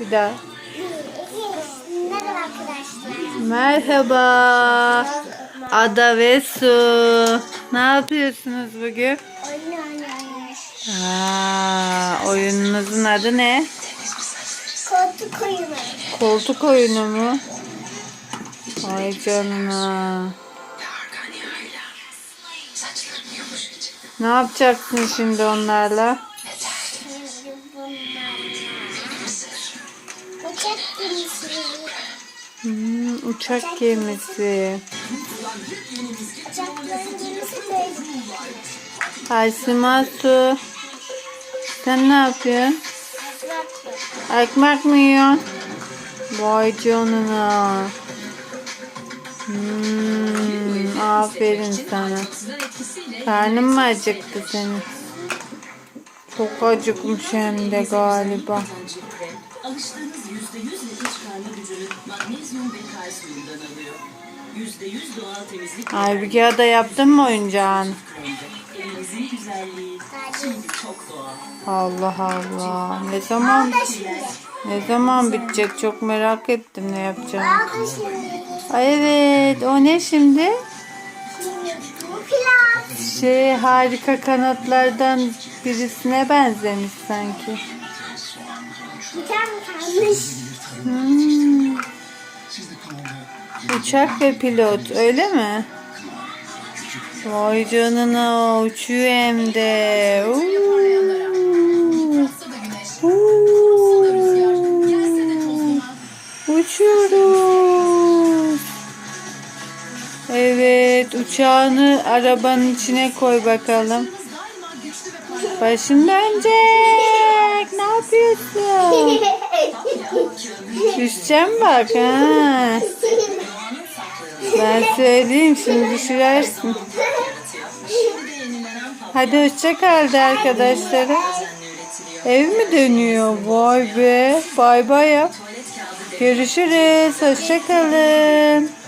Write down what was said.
Bir daha. Merhaba arkadaşlar. Merhaba. Ada ve Su. Ne yapıyorsunuz bugün? Oyun oynuyoruz. Aa, oyununuzun adı ne? Koltuk oyunu. Koltuk oyunu mu? Ay canına. Ne yapacaksın şimdi onlarla? Uçak gemisi. Hmm, uçak gemisi. Uçakların gemisi. Sen ne yapıyorsun? Ekmek mi yiyorsun? Vay canına. Hmm, aferin sana. Karnın mı acıktı senin? Çok acıkmış hem de galiba. Alıştığınız %100 iç karnı gücünü magnezyum ve kalsiyumdan alıyor. %100 doğal temizlik Aybüke da yaptın mı oyuncağını? elinizin güzelliği şimdi çok doğal. Allah Allah. Ne zaman ne zaman bitecek? Çok merak ettim ne yapacağım. Ay evet. O ne şimdi? Şey harika kanatlardan birisine benzemiş sanki. Hmm. Uçak ve pilot öyle mi? Vay canına uçuyor hem de. Uçuyoruz. Evet uçağını arabanın içine koy bakalım. Başın dönecek. Ne yapıyorsun? Düşeceğim bak ha. Ben söyleyeyim şimdi düşürersin. Hadi hoşça kal de arkadaşlara. Ev mi dönüyor? Vay be. Bay bay yap. Görüşürüz. Hoşça kalın.